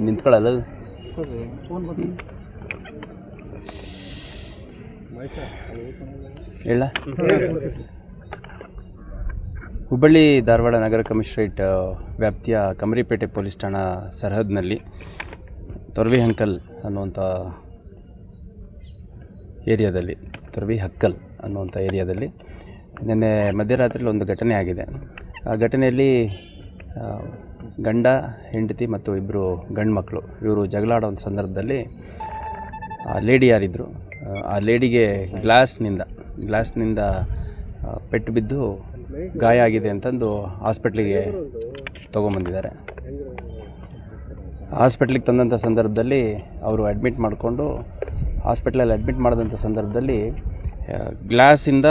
ಕೂತ್ಕೊಳ್ಳೋದು ಹೇಳ. ಹುಬ್ಬಳ್ಳಿ ಧಾರವಾಡ ನಗರ ಕಮಿಷನರೇಟ್ ವ್ಯಾಪ್ತಿಯ ಕಮರಿಪೇಟೆ ಪೊಲೀಸ್ ಠಾಣಾ ಸರಹದ್ನಲ್ಲಿ ತೊರವಿ ಹಂಕಲ್ ಅನ್ನುವಂಥ ಏರಿಯಾದಲ್ಲಿ ತೊರವಿ ಹಕ್ಕಲ್ ಅನ್ನುವಂಥ ಏರಿಯಾದಲ್ಲಿ ನಿನ್ನೆ ಮಧ್ಯರಾತ್ರಿಯಲ್ಲಿ ಒಂದು ಘಟನೆ ಆಗಿದೆ. ಆ ಘಟನೆಯಲ್ಲಿ ಗಂಡ, ಹೆಂಡತಿ ಮತ್ತು ಇಬ್ಬರು ಗಂಡು ಮಕ್ಕಳು ಇವರು ಜಗಳಾಡೋ ಒಂದು ಸಂದರ್ಭದಲ್ಲಿ, ಆ ಲೇಡಿ ಯಾರಿದ್ದರು ಆ ಲೇಡಿಗೆ ಗ್ಲಾಸ್ನಿಂದ ಗ್ಲಾಸ್ನಿಂದ ಪೆಟ್ಟು ಬಿದ್ದು ಗಾಯ ಆಗಿದೆ ಅಂತಂದು ಹಾಸ್ಪಿಟ್ಲಿಗೆ ತೊಗೊಂಬಂದಿದ್ದಾರೆ. ಹಾಸ್ಪಿಟ್ಲಿಗೆ ತಂದಂಥ ಸಂದರ್ಭದಲ್ಲಿ ಅವರು ಅಡ್ಮಿಟ್ ಮಾಡಿಕೊಂಡು ಹಾಸ್ಪಿಟ್ಲಲ್ಲಿ ಅಡ್ಮಿಟ್ ಮಾಡಿದಂಥ ಸಂದರ್ಭದಲ್ಲಿ ಗ್ಲಾಸಿಂದ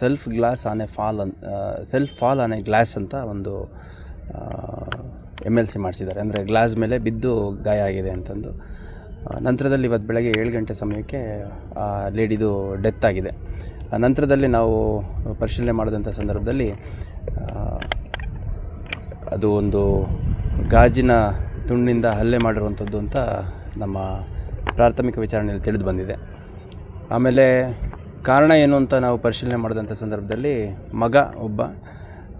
self glass on fall on self fall on glass ಅಂತ ಒಂದು ಎಂ ಎಲ್ ಸಿ ಮಾಡಿಸಿದ್ದಾರೆ. ಅಂದರೆ ಗ್ಲಾಸ್ ಮೇಲೆ ಬಿದ್ದು ಗಾಯ ಆಗಿದೆ ಅಂತಂದು. ನಂತರದಲ್ಲಿ ಇವತ್ತು ಬೆಳಗ್ಗೆ ಏಳು ಗಂಟೆ ಸಮಯಕ್ಕೆ ಆ ಲೇಡಿದು ಡೆತ್ ಆಗಿದೆ. ನಂತರದಲ್ಲಿ ನಾವು ಪರಿಶೀಲನೆ ಮಾಡಿದಂಥ ಸಂದರ್ಭದಲ್ಲಿ ಅದು ಒಂದು ಗಾಜಿನ ತುಂಡಿನಿಂದ ಹಲ್ಲೆ ಮಾಡಿರುವಂಥದ್ದು ಅಂತ ನಮ್ಮ ಪ್ರಾಥಮಿಕ ವಿಚಾರಣೆಯಲ್ಲಿ ತಿಳಿದು ಬಂದಿದೆ. ಆಮೇಲೆ ಕಾರಣ ಏನು ಅಂತ ನಾವು ಪರಿಶೀಲನೆ ಮಾಡಿದಂಥ ಸಂದರ್ಭದಲ್ಲಿ ಮಗ ಒಬ್ಬ,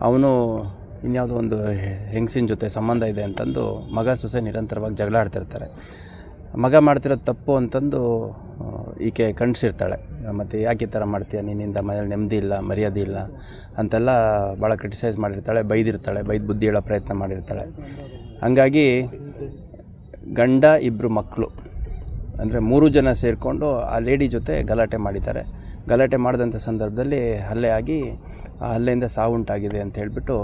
ಅವನು ಇನ್ಯಾವುದೋ ಒಂದು ಹೆಂಗಸಿನ ಜೊತೆ ಸಂಬಂಧ ಇದೆ ಅಂತಂದು ಮಗ ಸೊಸೆ ನಿರಂತರವಾಗಿ ಜಗಳ ಆಡ್ತಿರ್ತಾರೆ. ಮಗ ಮಾಡ್ತಿರೋದು ತಪ್ಪು ಅಂತಂದು ಈಕೆ ಕಣ್ಸಿರ್ತಾಳೆ. ಮತ್ತು ಯಾಕೆ ಈ ಥರ ಮಾಡ್ತೀಯ? ನಿನ್ನಿಂದ ಮನೇಲಿ ನೆಮ್ಮದಿ ಇಲ್ಲ, ಮರ್ಯಾದೆ ಇಲ್ಲ ಅಂತೆಲ್ಲ ಭಾಳ ಕ್ರಿಟಿಸೈಸ್ ಮಾಡಿರ್ತಾಳೆ, ಬೈದಿರ್ತಾಳೆ, ಬೈದು ಬುದ್ಧಿ ಹೇಳೋ ಪ್ರಯತ್ನ ಮಾಡಿರ್ತಾಳೆ. ಹಾಗಾಗಿ ಗಂಡ ಇಬ್ಬರು ಮಕ್ಕಳು ಅಂದರೆ ಮೂರು ಜನ ಸೇರಿಕೊಂಡು ಆ ಲೇಡಿ ಜೊತೆ ಗಲಾಟೆ ಮಾಡಿದ್ದಾರೆ. ಗಲಾಟೆ ಮಾಡಿದಂಥ ಸಂದರ್ಭದಲ್ಲಿ ಹಲ್ಲೆ ಆಗಿ ಆ ಹಲ್ಲೆಯಿಂದ ಸಾವುಂಟಾಗಿದೆ ಅಂತ ಹೇಳಿಬಿಟ್ಟು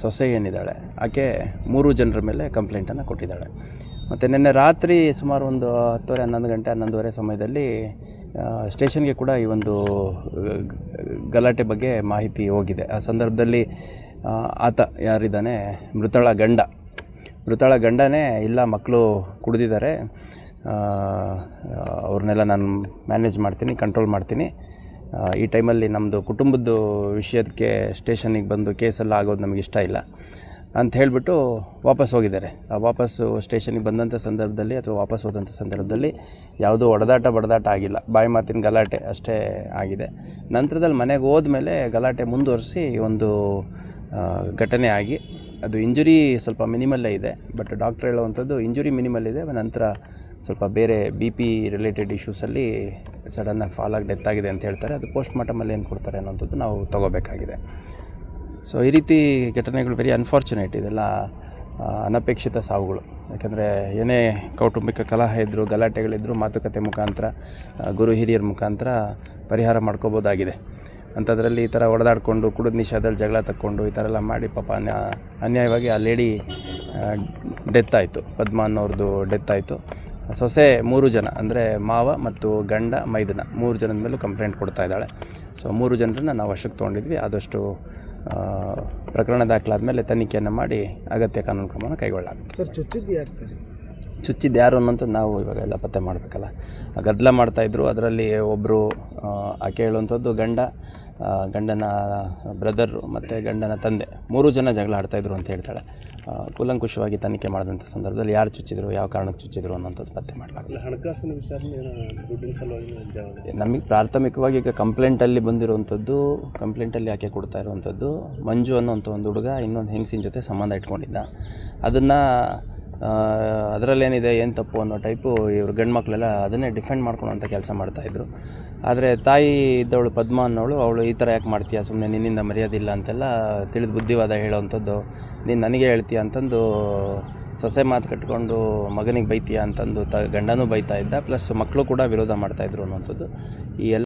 ಸೊಸೆ ಏನಿದ್ದಾಳೆ ಆಕೆ ಮೂರು ಜನರ ಮೇಲೆ ಕಂಪ್ಲೇಂಟನ್ನು ಕೊಟ್ಟಿದ್ದಾಳೆ. ಮತ್ತು ನಿನ್ನೆ ರಾತ್ರಿ ಸುಮಾರು ಒಂದು ಹತ್ತುವರೆ, ಹನ್ನೊಂದು ಗಂಟೆ, ಹನ್ನೊಂದುವರೆ ಸಮಯದಲ್ಲಿ ಸ್ಟೇಷನ್ಗೆ ಕೂಡ ಈ ಒಂದು ಗಲಾಟೆ ಬಗ್ಗೆ ಮಾಹಿತಿ ಹೋಗಿದೆ. ಆ ಸಂದರ್ಭದಲ್ಲಿ ಆತ ಯಾರಿದ್ದಾನೆ? ಮೃತಳ ಗಂಡ. ಮೃತಳ ಗಂಡನೇ ಇಲ್ಲ, ಮಕ್ಕಳು ಕುಡಿದಿದ್ದಾರೆ. ಅವ್ರನ್ನೆಲ್ಲ ನಾನು ಮ್ಯಾನೇಜ್ ಮಾಡ್ತೀನಿ, ಕಂಟ್ರೋಲ್ ಮಾಡ್ತೀನಿ. ಈ ಟೈಮಲ್ಲಿ ನಮ್ಮದು ಕುಟುಂಬದ್ದು ವಿಷಯಕ್ಕೆ ಸ್ಟೇಷನಿಗೆ ಬಂದು ಕೇಸೆಲ್ಲ ಆಗೋದು ನಮಗೆ ಇಷ್ಟ ಇಲ್ಲ ಅಂತ ಹೇಳಿಬಿಟ್ಟು ವಾಪಸ್ ಹೋಗಿದ್ದಾರೆ. ಆ ವಾಪಸ್ಸು ಸ್ಟೇಷನಿಗೆ ಬಂದಂಥ ಸಂದರ್ಭದಲ್ಲಿ ಅಥವಾ ವಾಪಸ್ ಹೋದಂಥ ಸಂದರ್ಭದಲ್ಲಿ ಯಾವುದೂ ಹೊಡೆದಾಟ ಬಡದಾಟ ಆಗಿಲ್ಲ. ಬಾಯಿ ಮಾತಿನ ಗಲಾಟೆ ಅಷ್ಟೇ ಆಗಿದೆ. ನಂತರದಲ್ಲಿ ಮನೆಗೆ ಹೋದ್ಮೇಲೆ ಗಲಾಟೆ ಮುಂದುವರಿಸಿ ಒಂದು ಘಟನೆ ಆಗಿ ಅದು ಇಂಜುರಿ ಸ್ವಲ್ಪ ಮಿನಿಮಲ್ಲೇ ಇದೆ. ಬಟ್ ಡಾಕ್ಟ್ರ್ ಹೇಳುವಂಥದ್ದು ಇಂಜುರಿ ಮಿನಿಮಲ್ ಇದೆ ನಂತರ ಸ್ವಲ್ಪ ಬೇರೆ ಬಿ ಪಿ ರಿಲೇಟೆಡ್ ಇಶ್ಯೂಸಲ್ಲಿ ಸಡನ್ನಾಗಿ ಫಾಲ್ ಆಗಿ ಡೆತ್ ಆಗಿದೆ ಅಂತ ಹೇಳ್ತಾರೆ. ಅದು ಪೋಸ್ಟ್ ಮಾರ್ಟಮಲ್ಲಿ ಏನು ಕೊಡ್ತಾರೆ ಅನ್ನೋಂಥದ್ದು ನಾವು ತಗೋಬೇಕಾಗಿದೆ. ಸೊ ಈ ರೀತಿ ಘಟನೆಗಳು ವೆರಿ ಅನ್ಫಾರ್ಚುನೇಟ್ ಇದೆಲ್ಲ ಅನಪೇಕ್ಷಿತ ಸಾವುಗಳು. ಯಾಕಂದರೆ ಏನೇ ಕೌಟುಂಬಿಕ ಕಲಹ ಇದ್ದರೂ ಗಲಾಟೆಗಳಿದ್ದರೂ ಮಾತುಕತೆ ಮುಖಾಂತರ ಗುರು ಹಿರಿಯರ ಮುಖಾಂತರ ಪರಿಹಾರ ಮಾಡ್ಕೋಬೋದಾಗಿದೆ. ಅಂಥದ್ರಲ್ಲಿ ಈ ಥರ ಹೊಡೆದಾಡಿಕೊಂಡು ಕುಡಿದ ನಿಷಾದಲ್ಲಿ ಜಗಳ ತಕ್ಕೊಂಡು ಈ ಥರ ಎಲ್ಲ ಮಾಡಿ ಪಾಪ ಅನ್ಯ, ಅನ್ಯಾಯವಾಗಿ ಆ ಲೇಡಿ ಡೆತ್ ಆಯಿತು. ಪದ್ಮ ಅನ್ನೋರ್ದು ಡೆತ್ ಆಯಿತು. ಸೊಸೆ ಮೂರು ಜನ ಅಂದರೆ ಮಾವ ಮತ್ತು ಗಂಡ ಮೈದನ ಮೂರು ಜನದ ಮೇಲೂ ಕಂಪ್ಲೇಂಟ್ ಕೊಡ್ತಾ ಇದ್ದಾಳೆ. ಸೊ ಮೂರು ಜನರನ್ನು ನಾವು ವಶಕ್ಕೆ ತೊಗೊಂಡಿದ್ವಿ. ಆದಷ್ಟು ಪ್ರಕರಣ ದಾಖಲಾದ ಮೇಲೆ ತನಿಖೆಯನ್ನು ಮಾಡಿ ಅಗತ್ಯ ಕಾನೂನು ಕ್ರಮವನ್ನು ಕೈಗೊಳ್ಳಲಾಗುತ್ತೆ. ಸರ್ ಚುಚ್ಚಿದ್ದು ಯಾರು ಸರ್? ಚುಚ್ಚಿದ್ದು ಯಾರು ಅನ್ನೋಂಥದ್ದು ನಾವು ಇವಾಗ ಎಲ್ಲ ಪತ್ತೆ ಮಾಡಬೇಕಲ್ಲ. ಗದ್ದಲ ಮಾಡ್ತಾಯಿದ್ರು ಅದರಲ್ಲಿ ಒಬ್ಬರು ಆಕೆ ಹೇಳುವಂಥದ್ದು ಗಂಡ ಗಂಡನ ಬ್ರದರು ಮತ್ತು ಗಂಡನ ತಂದೆ. ಮೂರು ಜನ ಜಗಳ ಆಡ್ತಾಯಿದ್ರು ಅಂತ ಹೇಳ್ತಾಳೆ. ಆ, ಕೂಲಂಕುಷವಾಗಿ ತನಿಖೆ ಮಾಡಿದಂಥ ಸಂದರ್ಭದಲ್ಲಿ ಯಾರು ಚುಚ್ಚಿದ್ರು ಯಾವ ಕಾರಣಕ್ಕೆ ಚುಚ್ಚಿದ್ರು ಅನ್ನೋಂಥದ್ದು ಪತ್ತೆ ಮಾಡಲಾಗಿಲ್ಲ ಹಣಕಾಸಿನ ಸಲುವಾಗಿ ನಮಗೆ ಪ್ರಾಥಮಿಕವಾಗಿ ಈಗ ಕಂಪ್ಲೇಂಟಲ್ಲಿ ಬಂದಿರುವಂಥದ್ದು ಕಂಪ್ಲೇಂಟಲ್ಲಿ ಯಾಕೆ ಕೊಡ್ತಾ ಇರುವಂಥದ್ದು ಮಂಜು ಅನ್ನೋಂಥ ಒಂದು ಹುಡುಗ ಇನ್ನೊಂದು ಹೆಂಗಸಿನ ಜೊತೆ ಸಂಬಂಧ ಇಟ್ಕೊಂಡಿದ್ದ. ಅದನ್ನು ಅದರಲ್ಲೇನಿದೆ, ಏನು ತಪ್ಪು ಅನ್ನೋ ಟೈಪು ಇವರು ಗಂಡು ಮಕ್ಕಳೆಲ್ಲ ಅದನ್ನೇ ಡಿಫೆಂಡ್ ಅಂತ ಕೆಲಸ ಮಾಡ್ತಾಯಿದ್ರು ಆದರೆ ತಾಯಿ ಇದ್ದವಳು ಪದ್ಮ ಅನ್ನೋಳು ಅವಳು ಈ ಥರ ಯಾಕೆ ಮಾಡ್ತೀಯ ಸುಮ್ಮನೆ ನಿನ್ನಿಂದ ಮರ್ಯಾದಿಲ್ಲ ಅಂತೆಲ್ಲ ತಿಳಿದು ಬುದ್ಧಿವಾದ ಹೇಳೋವಂಥದ್ದು ನೀನು ನನಗೆ ಹೇಳ್ತೀಯ ಅಂತಂದು ಸೊಸೆ ಮಾತು ಕಟ್ಕೊಂಡು ಮಗನಿಗೆ ಬೈತೀಯ ಅಂತಂದು ತ, ಗಂಡನೂ ಬೈತಾ ಇದ್ದ, ಪ್ಲಸ್ ಮಕ್ಕಳು ಕೂಡ ವಿರೋಧ ಮಾಡ್ತಾಯಿದ್ರು ಅನ್ನೋಂಥದ್ದು ಈ ಎಲ್ಲ